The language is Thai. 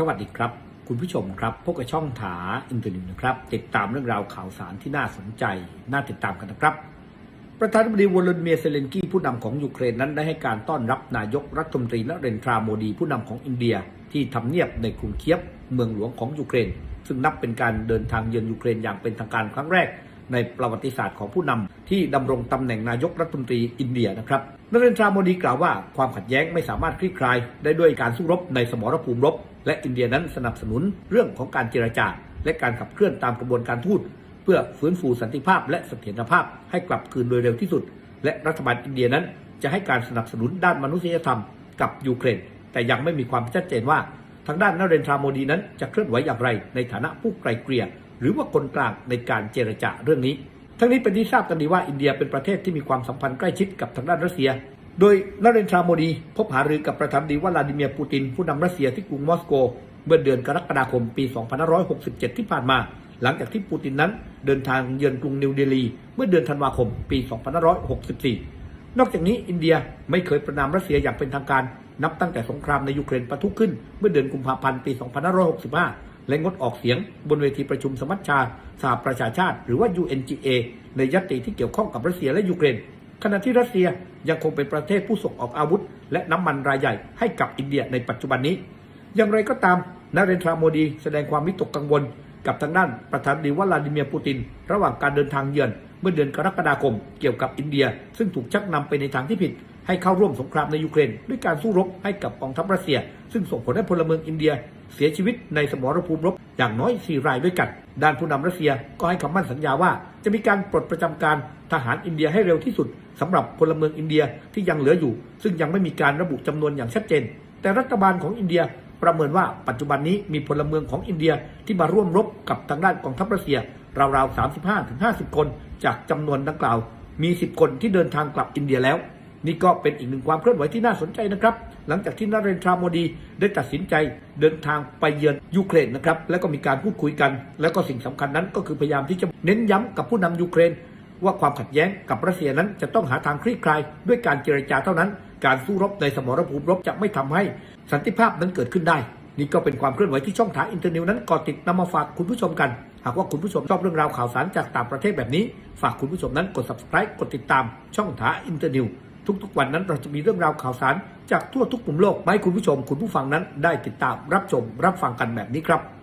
สวัสดีครับ คุณผู้ชมครับพบกับช่องถาอินเตอร์นิวนะครับ ติดตามเรื่องราวข่าวสารที่น่าสนใจ น่าติดตามกันนะครับ ประธานาธิบดีวลาดิเมียร์เซเลนกี้ผู้นำของยูเครนนั้นได้ให้การต้อนรับนายกรัฐมนตรีนเรนทราโมดีผู้นำของอินเดียที่ทำเนียบในกรุงเคียบเมืองหลวงของยูเครน ซึ่งนับเป็นการเดินทางเยือนยูเครนอย่างเป็นทางการครั้งแรกในประวัติศาสตร์ของผู้นำที่ดำรงตำแหน่งนายกรัฐมนตรีอินเดียนะครับนเรนทราโมดีกล่าวว่าความขัดแย้งไม่สามารถคลี่คลายได้ด้วยการสู้รบในสมรภูมิรบ และอินเดียนั้นสนับสนุนเรื่องของการเจรจา และการขับเคลื่อนตามกระบวนการทูตเพื่อฟื้นฟูสันติภาพและเสถียรภาพให้กลับคืนโดยเร็วที่สุด และรัฐบาลอินเดียนั้นจะให้การสนับสนุนด้านมนุษยธรรมกับยูเครน แต่ยังไม่มีความชัดเจนว่า ทางด้านนเรนทราโมดีนั้นจะเคลื่อนไหวอย่างไรในฐานะผู้ไกลเกลี่ยหรือว่าคนกลางในการเจรจาเรื่องนี้ ทั้งนี้เป็นที่ทราบกันดีว่าอินเดียเป็นประเทศที่มีความสัมพันธ์ใกล้ชิดกับทางด้านรัสเซีย โดยนเรนทราโมดีพบหารือกับประธานดีวลาดิเมียร์ปูติน ผู้นำรัสเซียที่กรุงมอสโก เมื่อเดือนกรกฎาคมปี 2567 ที่ผ่านมา หลังจากที่ปูตินนั้นเดินทางเยือนกรุงนิวเดลี เมื่อเดือนธันวาคมปี 2564 นอกจากนี้อินเดียไม่เคยประนามรัสเซียอย่างเป็นทางการ นับตั้งแต่สงครามในยูเครนปะทุขึ้น เมื่อเดือนกุมภาพันธ์ปี 2565 และงดออกเสียง บนเวทีประชุมสมัชชาสหประชาชาติ หรือว่า UNGA ในยติที่เกี่ยวข้องกับรัสเซียและยูเครน ขณะที่รัสเซียยังคงเป็นประเทศผู้ส่งออกอาวุธ และน้ำมันรายใหญ่ให้กับอินเดียในปัจจุบันนี้ อย่างไรก็ตามนาเรนทราโมดีแสดงความวิตกกังวล กับทางด้านประธานาธิบดีวลาดิเมียร์ปูติน ระหว่างการเดินทางเยือนเมื่อเดือนกรกฎาคมเกี่ยวกับอินเดีย ซึ่งถูกชักนำไปในทางที่ผิด ให้เข้าร่วมสงครามในยูเครน ด้วยการสู้รบให้กับกองทัพรัสเซีย ซึ่งส่งผลให้พลเมืองอินเดีย เสียชีวิตในสมรภูมิรบ อย่างน้อย 4 รายด้วยกัน ด้านผู้นำรัสเซียก็ให้คำมั่นสัญญาว่า จะมีการปลดประจำการทหารอินเดียให้เร็วที่สุดสำหรับพลเมืองอินเดียที่ยังเหลืออยู่ ซึ่งยังไม่มีการระบุจำนวนอย่างชัดเจน แต่รัฐบาลของอินเดียประเมินว่าปัจจุบันนี้มีพลเมืองของอินเดียที่มาร่วมรบกับทางด้านกองทัพรัสเซีย ราวๆ 35-50 คน จากจำนวนดังกล่าว มี 10 คนที่เดินทางกลับอินเดียแล้ว นี่ก็เป็นอีกหนึ่งความเคลื่อนไหวที่น่าสนใจนะครับ หลังจากที่นเรนทราโมดีได้ตัดสินใจเดินทางไปเยือนยูเครนนะครับ แล้วก็มีการพูดคุยกัน แล้วก็สิ่งสำคัญนั้นก็คือพยายามที่จะเน้นย้ำกับผู้นำยูเครน ว่าความขัดแย้งกับรัสเซียนั้นจะต้องหาทางคลี่คลาย ด้วยการเจรจาเท่านั้น การสู้รบในสมรภูมิรบจะไม่ทำให้สันติภาพนั้นเกิดขึ้นได้ นี่ก็เป็นความเคลื่อนไหวที่ช่องทางอินเทอร์เน็ตนั้นก่อติดนำมาฝากคุณผู้ชมกัน หากว่าคุณผู้ชมชอบเรื่องราวข่าวสารจากต่างประเทศแบบนี้ ฝากคุณผู้ชมนั้นกด subscribe กดติดตามช่องทางอินเทอร์เน็ต ทุกๆ วันนั้นเราจะมีเรื่องราวข่าวสาร จากทั่วทุกมุมโลกมาให้คุณผู้ชม คุณผู้ฟังนั้นได้ติดตามรับชมรับฟังกันแบบนี้ครับ